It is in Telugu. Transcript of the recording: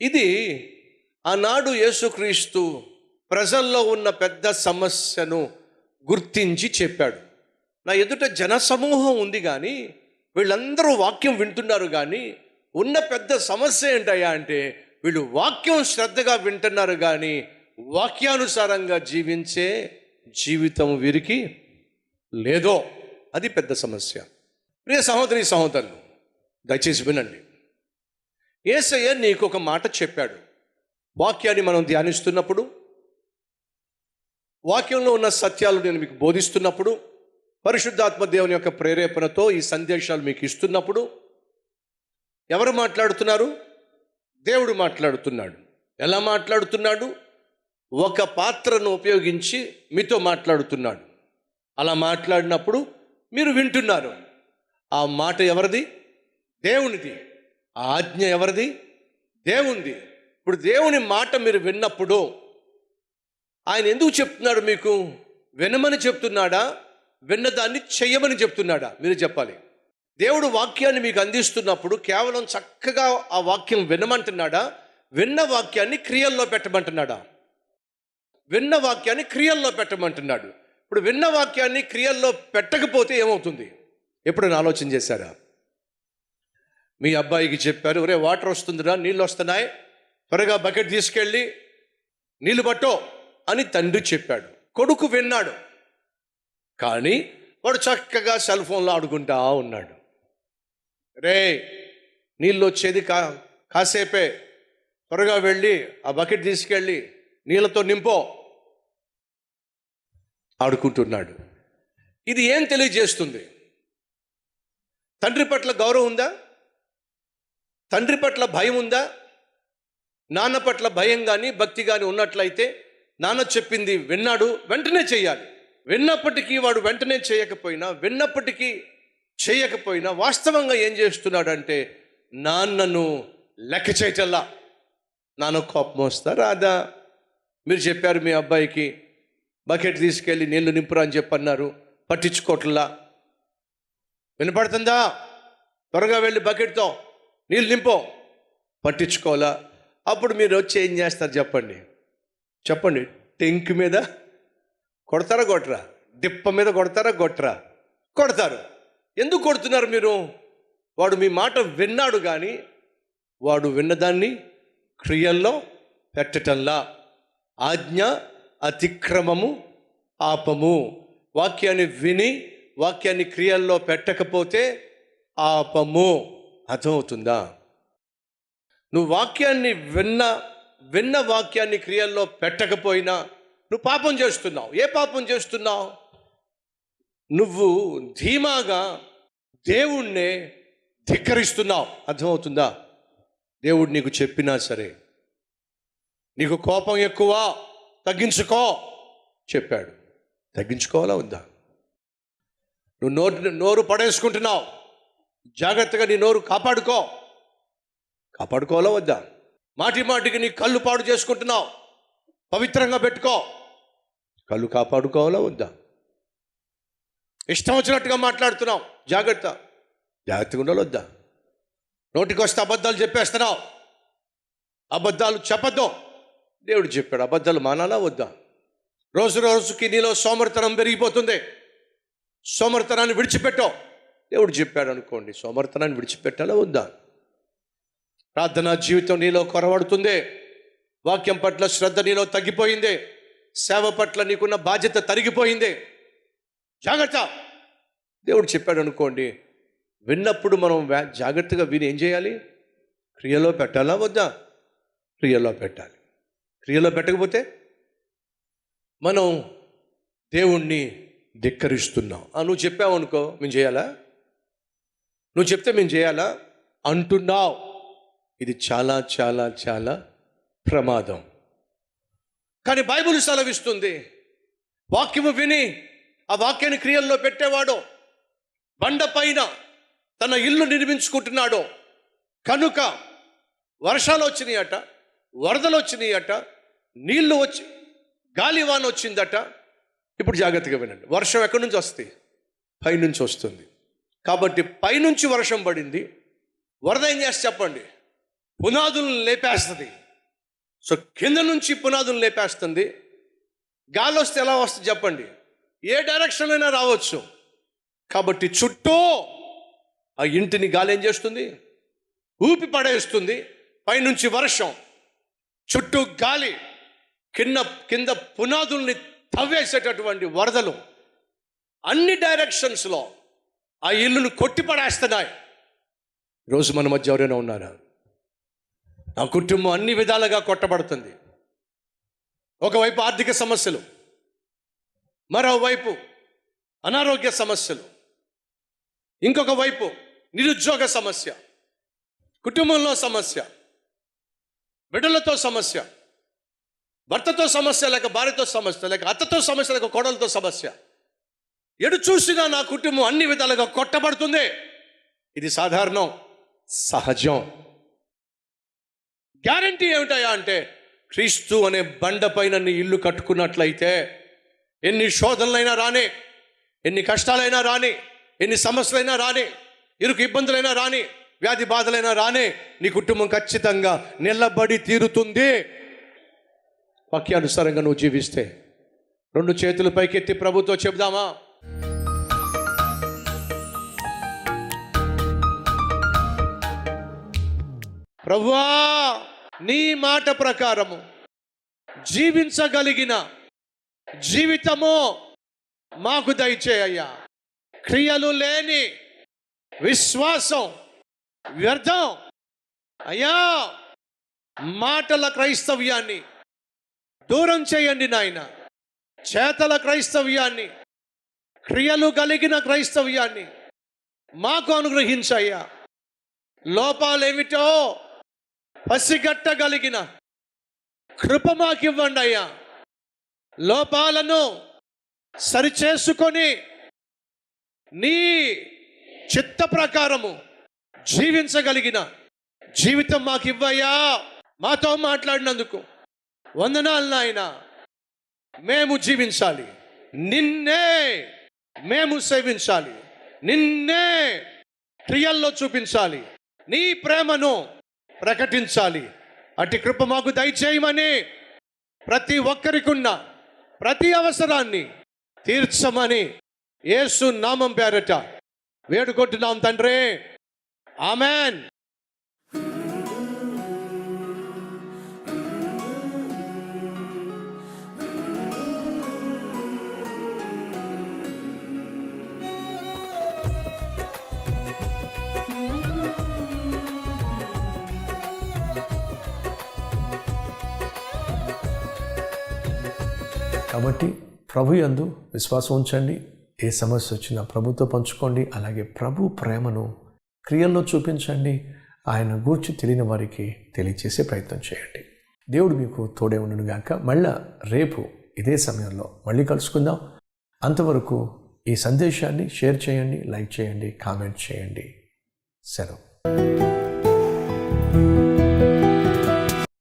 ఇది ఆనాడు యేసుక్రీస్తు ప్రజల్లో ఉన్న పెద్ద సమస్యను గుర్తించి చెప్పాడు. నా ఎదుట జనసమూహం ఉంది కానీ వీళ్ళందరూ వాక్యం వింటున్నారు కానీ ఉన్న పెద్ద సమస్య ఏంటయ్యా అంటే వీళ్ళు వాక్యం శ్రద్ధగా వింటున్నారు కానీ వాక్యానుసారంగా జీవించే జీవితం వీరికి లేదో అది పెద్ద సమస్య. ప్రియ సహోదరి సహోదరులు దయచేసి వినండి. ఏసయ్య నీకు ఒక మాట చెప్పాడు. వాక్యాన్ని మనం ధ్యానిస్తున్నప్పుడు వాక్యంలో ఉన్న సత్యాలు నేను మీకు బోధిస్తున్నప్పుడు పరిశుద్ధాత్మ దేవుని యొక్క ప్రేరేపణతో ఈ సందేశాలు మీకు ఇస్తున్నప్పుడు ఎవరు మాట్లాడుతున్నారు? దేవుడు మాట్లాడుతున్నాడు. ఎలా మాట్లాడుతున్నాడు? ఒక పాత్రను ఉపయోగించి మీతో మాట్లాడుతున్నాడు. అలా మాట్లాడినప్పుడు మీరు వింటున్నారు. ఆ మాట ఎవరిది? దేవునిది. ఆ ఆజ్ఞ ఎవరిది? దేవుంది. ఇప్పుడు దేవుని మాట మీరు విన్నప్పుడు ఆయన ఎందుకు చెప్తున్నాడు మీకు? వినమని చెప్తున్నాడా? విన్నదాన్ని చెయ్యమని చెప్తున్నాడా? మీరు చెప్పాలి. దేవుడు వాక్యాన్ని మీకు అందిస్తున్నప్పుడు కేవలం చక్కగా ఆ వాక్యం వినమంటున్నాడా? విన్న వాక్యాన్ని క్రియల్లో పెట్టమంటున్నాడా? విన్న వాక్యాన్ని క్రియల్లో పెట్టమంటున్నాడు. ఇప్పుడు విన్న వాక్యాన్ని క్రియల్లో పెట్టకపోతే ఏమవుతుంది? ఎప్పుడైనా ఆలోచన చేశారా? మీ అబ్బాయికి చెప్పారు ఒరే వాటర్ వస్తుందిరా నీళ్ళు వస్తున్నాయి త్వరగా బకెట్ తీసుకెళ్ళి నీళ్ళు పట్టో అని తండ్రి చెప్పాడు. కొడుకు విన్నాడు. కానీ వాడు చక్కగా సెల్ ఫోన్లో ఆడుకుంటా ఉన్నాడు. రే నీళ్ళు వచ్చేది కా కాసేపే త్వరగా వెళ్ళి ఆ బకెట్ తీసుకెళ్ళి నీళ్ళతో నింపో ఆడుకుంటున్నాడు. ఇది ఏం తెలియజేస్తుంది? తండ్రి పట్ల గౌరవం ఉందా? తండ్రి పట్ల భయం ఉందా? నాన్న పట్ల భయం కానీ భక్తి కానీ ఉన్నట్లయితే నాన్న చెప్పింది విన్నాడు వెంటనే చేయాలి విన్నప్పటికీ వాడు వెంటనే చేయకపోయినా విన్నప్పటికీ చేయకపోయినా వాస్తవంగా ఏం చేస్తున్నాడంటే నాన్నను లెక్క చేయటల్లా. నాన్న కోపం వస్తా రాదా? మీరు చెప్పారు మీ అబ్బాయికి బకెట్ తీసుకెళ్ళి నీళ్ళు నింపురా అని చెప్పన్నారు పట్టించుకోవట్లా. వినపడుతుందా? త్వరగా వెళ్ళి బకెట్తో నీళ్ళు నింపో. పట్టించుకోవాలా? అప్పుడు మీరు వచ్చి ఏం చేస్తారు చెప్పండి. చెప్పండి. టెంక్ మీద కొడతారా కొట్టరా? డిప్ప మీద కొడతారా కొట్టరా? కొడతారు. ఎందుకు కొడుతున్నారు మీరు? వాడు మీ మాట విన్నాడు కానీ వాడు విన్నదాన్ని క్రియల్లో పెట్టటంలా. ఆజ్ఞ అతిక్రమము పాపము. వాక్యాన్ని విని వాక్యాన్ని క్రియల్లో పెట్టకపోతే ఆపము అర్థమవుతుందా? నువ్వు వాక్యాన్ని విన్న విన్న వాక్యాన్ని క్రియల్లో పెట్టకపోయినా నువ్వు పాపం చేస్తున్నావు. ఏ పాపం చేస్తున్నావు? నువ్వు ధీమాగా దేవుణ్ణే ధిక్కరిస్తున్నావు. అర్థమవుతుందా? దేవుడు నీకు చెప్పినా సరే. నీకు కోపం ఎక్కువ తగ్గించుకో చెప్పాడు. తగ్గించుకోవాలా ఉందా నువ్వు నోరు నోరు పడేసుకుంటున్నావు. జాగ్రత్తగా నీ నోరు కాపాడుకో. కాపాడుకోవాలో వద్దా? మాటి మాటికి నీ కళ్ళు పాడు చేసుకుంటున్నావు. పవిత్రంగా పెట్టుకో. కళ్ళు కాపాడుకోవాలా వద్దా? ఇష్టం వచ్చినట్టుగా మాట్లాడుతున్నావు. జాగ్రత్త. జాగ్రత్తగా ఉండాలి వద్దా? నోటికి వస్తే అబద్ధాలు చెప్పేస్తున్నావు. అబద్ధాలు చెప్పద్దు. దేవుడు చెప్పాడు అబద్ధాలు మానాలా వద్దా? రోజు రోజుకి నీలో సోమరతనం పెరిగిపోతుంది. సోమరతనాన్ని విడిచిపెట్టావు దేవుడు చెప్పాడు అనుకోండి సోమర్తనాన్ని విడిచిపెట్టాలా వద్దా? ప్రార్థనా జీవితం నీలో కొరవడుతుంది వాక్యం పట్ల శ్రద్ధ నీలో తగ్గిపోయింది సేవ పట్ల నీకున్న బాధ్యత తరిగిపోయింది. జాగ్రత్త! దేవుడు చెప్పాడు అనుకోండి విన్నప్పుడు మనం జాగ్రత్తగా విని ఏం చేయాలి? క్రియలో పెట్టాలా వద్దా? క్రియలో పెట్టాలి. క్రియలో పెట్టకపోతే మనం దేవుణ్ణి ధిక్కరిస్తున్నాం. నువ్వు చెప్పావు అనుకో మేము చేయాలా? నువ్వు చెప్తే మేము చేయాలా? అంటున్నావు. ఇది చాలా చాలా చాలా ప్రమాదం. కానీ బైబుల్ సెలవిస్తుంది. వాక్యము విని ఆ వాక్యాన్ని క్రియల్లో పెట్టేవాడో. బండ పైన తన ఇల్లు నిర్మించుకుంటున్నాడో. కనుక వర్షాలు వచ్చినాయట వరదలు వచ్చినాయట నీళ్ళు వచ్చి గాలివాన వచ్చిందట. ఇప్పుడు జాగ్రత్తగా వినండి. వర్షం ఎక్కడి నుంచి వస్తుంది? పైనుంచి వస్తుంది. కాబట్టి పైనుంచి వర్షం పడింది. వరద ఏం చేస్తే చెప్పండి? పునాదులను లేపేస్తుంది. సో కింద నుంచి పునాదులు లేపేస్తుంది. గాలి వస్తే ఎలా వస్తుంది చెప్పండి? ఏ డైరెక్షన్ అయినా రావచ్చు. కాబట్టి చుట్టూ ఆ ఇంటిని గాలి ఏం చేస్తుంది? ఊపి పడేస్తుంది. పైనుంచి వర్షం. చుట్టూ గాలి. కింద కింద పునాదుల్ని తవ్వేసేటటువంటి వరదలు. అన్ని డైరెక్షన్స్లో ఆ ఇల్లును కొట్టి పడేస్తున్నాయి రోజు మన మధ్య ఎవరైనా ఉన్నారా? నా కుటుంబం అన్ని విధాలుగా కొట్టబడుతుంది. ఒకవైపు ఆర్థిక సమస్యలు మరోవైపు అనారోగ్య సమస్యలు ఇంకొక వైపు నిరుద్యోగ సమస్య కుటుంబంలో సమస్య బిడ్డలతో సమస్య భర్తతో సమస్య లేక భార్యతో సమస్య లేక అత్తతో సమస్య లేక కోడలతో సమస్య. ఎడు చూసినా నా కుటుంబం అన్ని విధాలుగా కొట్టబడుతుంది. ఇది సాధారణం సహజం. గ్యారంటీ ఏమిటయా అంటే క్రీస్తు అనే బండపైన నీ ఇల్లు కట్టుకున్నట్లయితే ఎన్ని శోధనలైనా రాని ఎన్ని కష్టాలైనా రాని ఎన్ని సమస్యలైనా రాని ఇరుకు ఇబ్బందులైనా రాని వ్యాధి బాధలైనా రాని నీ కుటుంబం ఖచ్చితంగా నిలబడి తీరుతుంది. వాక్యానుసారంగా నువ్వు జీవిస్తే రెండు చేతులు పైకెత్తి ప్రభుతో చెబుదామా? ప్రభువా నీ మాట ప్రకారము జీవించగలిగిన జీవితము మాకు దయచేయ్యా. క్రియలు లేని విశ్వాసం వ్యర్థం. అయ్యా మాటల క్రైస్తవ్యాన్ని దూరం చేయండి నాయన. చేతల క్రైస్తవ్యాన్ని క్రియలు కలిగిన క్రైస్తవ్యాన్ని మాకు అనుగ్రహించయ్యా. లోపాలేమిటో పసిగట్టగలిగిన. కృప మాకివ్వండి అయ్యా. లోపాలను సరిచేసుకొని నీ చిత్త ప్రకారము జీవించగలిగిన జీవితం మాకు ఇవ్వయ్యా మాతో మాట్లాడినందుకు వందనాలు నాయన. మేము జీవించాలి. నిన్నే మేము సేవించాలి. నిన్నే క్రియల్లో చూపించాలి. నీ ప్రేమను ప్రకటించాలి. అటు కృప మాకు దయచేయమని ప్రతి ఒక్కరికున్న ప్రతి అవసరాన్ని తీర్చమని ఏసు నామం పేరట వేడుకుంటున్నాం తండ్రి. ఆమెన్. కాబట్టి ప్రభు యందు విశ్వాసం ఉంచండి. ఏ సమస్య వచ్చినా ప్రభుతో పంచుకోండి. అలాగే ప్రభు ప్రేమను క్రియల్లో చూపించండి. ఆయన గూర్చి తెలియని వారికి తెలియచేసే ప్రయత్నం చేయండి. దేవుడు మీకు తోడే ఉండను గాక. మళ్ళా రేపు ఇదే సమయంలో మళ్ళీ కలుసుకుందాం. అంతవరకు ఈ సందేశాన్ని షేర్ చేయండి లైక్ చేయండి కామెంట్ చేయండి. సెలవు.